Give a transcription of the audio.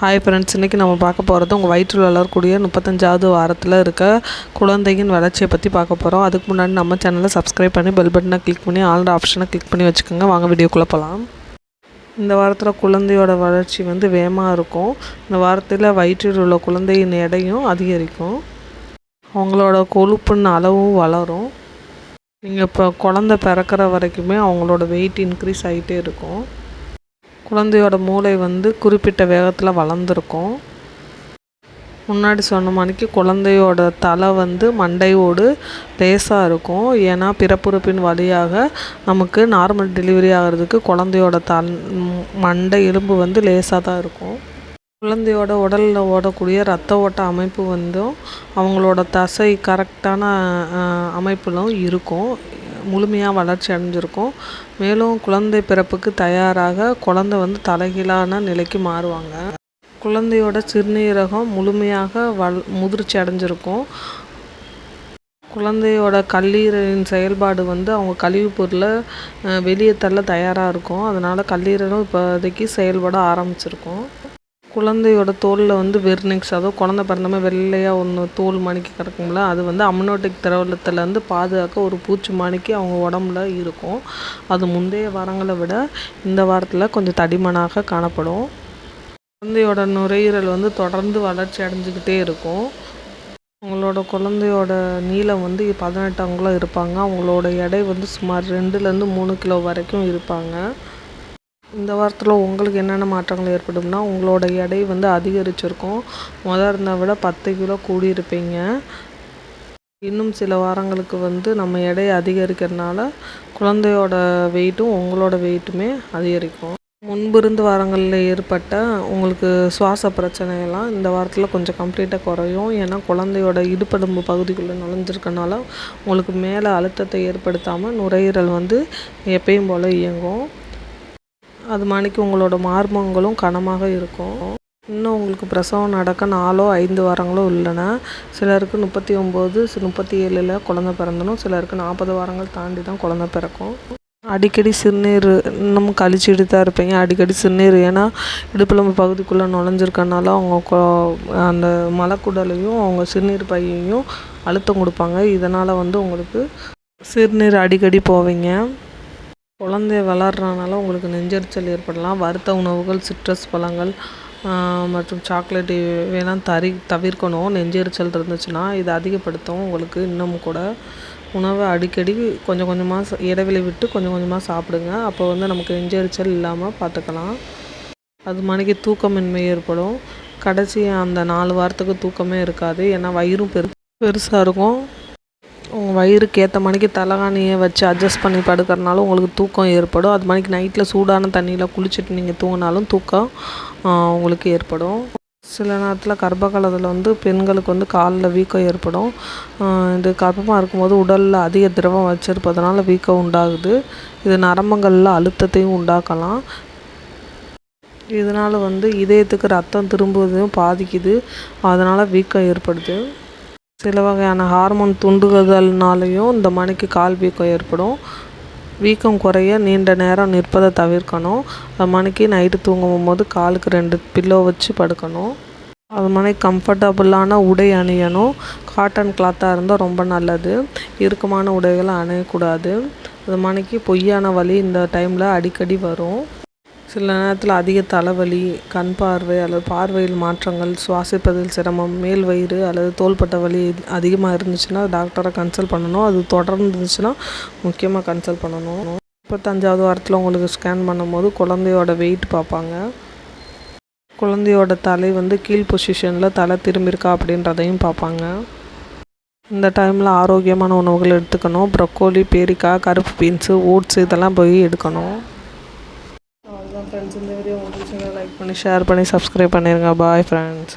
Hi friends இன்றைக்கி நம்ம பார்க்க போகிறது உங்கள் வயிற்றில் வளரக்கூடிய முப்பத்தஞ்சாவது வாரத்தில் இருக்க குழந்தையின் வளர்ச்சியை பற்றி பார்க்க போகிறோம் அதுக்கு முன்னாடி நம்ம சேனலை சப்ஸ்கிரைப் பண்ணி பெல் பட்டனை கிளிக் பண்ணி ஆல் ஆப்ஷனை கிளிக் பண்ணி வச்சுக்கோங்க. வாங்க வீடியோக்குள்ளே போகலாம் இந்த வாரத்தில் குழந்தையோட வளர்ச்சி வந்து வேகமாக இருக்கும். இந்த வாரத்தில் வயிற்றில் உள்ள குழந்தையின் எடையும் அதிகரிக்கும். அவங்களோட கொழுப்புன்னு அளவும் வளரும். நீங்கள் இப்போ குழந்த பிறக்கிற வரைக்குமே அவங்களோட வெயிட் இன்க்ரீஸ் ஆகிட்டே இருக்கும். குழந்தையோட மூளை வந்து குறிப்பிட்ட வேகத்தில் வளர்ந்துருக்கும். முன்னாடி சொன்ன மாதிரிக்கு குழந்தையோட தலை வந்து மண்டையோடு லேசாக இருக்கும். ஏன்னா பிறப்புறுப்பின் வழியாக நமக்கு நார்மல் டெலிவரி ஆகிறதுக்கு குழந்தையோட தல் மண்டை எலும்பு வந்து லேசாக தான் இருக்கும். குழந்தையோட உடலில் ஓடக்கூடிய ரத்த ஓட்ட அமைப்பு வந்தும் அவங்களோட தசை கரெக்டான அமைப்பிலும் இருக்கும். முழுமையாக வளர்ச்சி அடைஞ்சிருக்கும். மேலும் குழந்தை பிறப்புக்கு தயாராக குழந்தை வந்து தலைகீழான நிலைக்கு மாறுவாங்க. குழந்தையோட சிறுநீரகம் முழுமையாக வள் முதிர்ச்சி அடைஞ்சிருக்கும். குழந்தையோட கல்லீரலின் செயல்பாடு வந்து அவங்க கழிவு பொருளை வெளியே தள்ள தயாராக இருக்கும். அதனால் கல்லீரலும் இப்போதைக்கு செயல்பட ஆரம்பிச்சிருக்கும். குழந்தையோட தோலில் வந்து வெர்னிக்ஸ் அதுவும் குழந்த பிறந்தமே வெள்ளையாக ஒன்று தோல் மணிக்கு கிடக்கும்ல அது வந்து அம்னோட்டிக் திரவலத்துலேருந்து பாதுகாக்க ஒரு பூச்சி மணிக்கு அவங்க உடம்புல இருக்கும். அது முந்தைய வாரங்களை விட இந்த வாரத்தில் கொஞ்சம் தடிமனாக காணப்படும். குழந்தையோட நுரையீரல் வந்து தொடர்ந்து வளர்ச்சி அடைஞ்சிக்கிட்டே இருக்கும். அவங்களோட குழந்தையோட நீளம் வந்து பதினெட்டு அவங்களும் இருப்பாங்க. அவங்களோட எடை வந்து சுமார் ரெண்டுலேருந்து மூணு கிலோ வரைக்கும் இருப்பாங்க. இந்த வாரத்தில் உங்களுக்கு என்னென்ன மாற்றங்கள் ஏற்படும்னா உங்களோட எடை வந்து அதிகரிச்சிருக்கும். முதல் இருந்த விட பத்து கிலோ கூடியிருப்பீங்க. இன்னும் சில வாரங்களுக்கு வந்து நம்ம எடை அதிகரிக்கிறதுனால குழந்தையோட வெயிட்டும் உங்களோட வெயிட்டுமே அதிகரிக்கும். முன்பிருந்து வாரங்களில் ஏற்பட்ட உங்களுக்கு சுவாச பிரச்சனையெல்லாம் இந்த வாரத்தில் கொஞ்சம் கம்ப்ளீட்டாக குறையும். ஏன்னா குழந்தையோட இடுப்படம்பு பகுதிக்குள்ளே நுழைஞ்சிருக்கனால உங்களுக்கு மேலே அழுத்தத்தை ஏற்படுத்தாமல் நுரையீரல் வந்து எப்பயும் போல் இயங்கும். அது மாதிரிக்கு உங்களோட மார்மங்களும் கனமாக இருக்கும். இன்னும் உங்களுக்கு பிரசவம் நடக்க நாலோ ஐந்து வாரங்களோ இல்லைன்னா சிலருக்கு முப்பத்தி ஒம்பது முப்பத்தி ஏழில் குழந்த பிறந்தணும் சிலருக்கு நாற்பது வாரங்கள் தாண்டி தான் குழந்த பிறக்கும். அடிக்கடி சிறுநீர் இன்னமும் கழிச்சிட்டு தான் இருப்பீங்க. அடிக்கடி சிறுநீர் ஏன்னா இடுப்புலம்பு பகுதிக்குள்ளே நுழைஞ்சிருக்கனால அவங்க அந்த மலக்குடலையும் அவங்க சிறுநீர் பையையும் அழுத்தம் கொடுப்பாங்க. இதனால் வந்து உங்களுக்கு சிறுநீர் அடிக்கடி போவீங்க. குழந்தை வளர்றனால உங்களுக்கு நெஞ்செரிச்சல் ஏற்படலாம். வறுத்த உணவுகள் சிட்ரஸ் பழங்கள் மற்றும் சாக்லேட் வேணாம் தரி தவிர்க்கணும். நெஞ்செரிச்சல் இருந்துச்சுன்னா இதை அதிகப்படுத்தும் உங்களுக்கு இன்னமும் கூட உணவை அடிக்கடி கொஞ்சம் கொஞ்சமாக இடைவெளி விட்டு கொஞ்சம் கொஞ்சமாக சாப்பிடுங்க. அப்போ வந்து நமக்கு நெஞ்செரிச்சல் இல்லாமல் பார்த்துக்கலாம். அது மணிக்கு தூக்கமின்மை ஏற்படும். கடைசி அந்த நாலு வாரத்துக்கு தூக்கமே இருக்காது. ஏன்னா வயிறும் பெரு பெருசாக இருக்கும். உங்கள் வயிறுக்கு ஏற்ற மாதிரிக்கு தலைகாணியை வச்சு அட்ஜஸ்ட் பண்ணி படுக்கிறனாலும் உங்களுக்கு தூக்கம் ஏற்படும். அது மணிக்கு நைட்டில் சூடான தண்ணியில் குளிச்சுட்டு நீங்கள் தூங்கினாலும் தூக்கம் உங்களுக்கு ஏற்படும். சில நேரத்தில் கர்ப்ப காலத்தில் வந்து பெண்களுக்கு வந்து காலில் வீக்கம் ஏற்படும். இது கர்ப்பமாக இருக்கும்போது உடலில் அதிக திரவம் வச்சுருப்பதனால வீக்கம் உண்டாகுது. இது நரம்புகளில் அழுத்தத்தையும் உண்டாக்கலாம். இதனால் வந்து இதயத்துக்கு ரத்தம் திரும்புவதையும் பாதிக்குது. அதனால் வீக்கம் ஏற்படுது. சில வகையான ஹார்மோன் துண்டுகுதல்னாலையும் இந்த மணிக்கு கால் வீக்கம் ஏற்படும். வீக்கம் குறைய நீண்ட நேரம் நிற்பதை தவிர்க்கணும். அது மணிக்கு நைட்டு தூங்கும் போது காலுக்கு ரெண்டு பில்லோ வச்சு படுக்கணும். அது மாதிரி கம்ஃபர்டபுளான உடை அணியணும். காட்டன் கிளாத்தாக இருந்தால் ரொம்ப நல்லது. இறுக்கமான உடைகளை அணியக்கூடாது. அது மணிக்கு பொய்யான வலி இந்த டைமில் அடிக்கடி வரும். சில நேரத்தில் அதிக தலைவலி கண் பார்வை அல்லது பார்வையில் மாற்றங்கள் சுவாசிப்பதில் சிரமம் மேல் வயிறு அல்லது தோள்பட்ட வலி அதிகமாக இருந்துச்சுன்னா டாக்டரை கன்சல்ட் பண்ணணும். அது தொடர்ந்து இருந்துச்சுன்னா முக்கியமாக கன்சல்ட் பண்ணணும். முப்பத்தஞ்சாவது வாரத்தில் உங்களுக்கு ஸ்கேன் பண்ணும்போது குழந்தையோட வெயிட் பார்ப்பாங்க. குழந்தையோட தலை வந்து கீழ் பொசிஷனில் தலை திரும்பியிருக்கா அப்படின்றதையும் பார்ப்பாங்க. இந்த டைமில் ஆரோக்கியமான உணவுகள் எடுத்துக்கணும். ப்ரொக்கோலி பேரிக்காய் கருப்பு பீன்ஸு ஓட்ஸ் இதெல்லாம் போய் எடுக்கணும் அவ்வளோதான் ஃப்ரெண்ட்ஸ் இந்த வீடியோ உங்களுக்கு லைக் பண்ணி ஷேர் பண்ணி சப்ஸ்கிரைப் பண்ணிடுங்க பாய் ஃப்ரெண்ட்ஸ்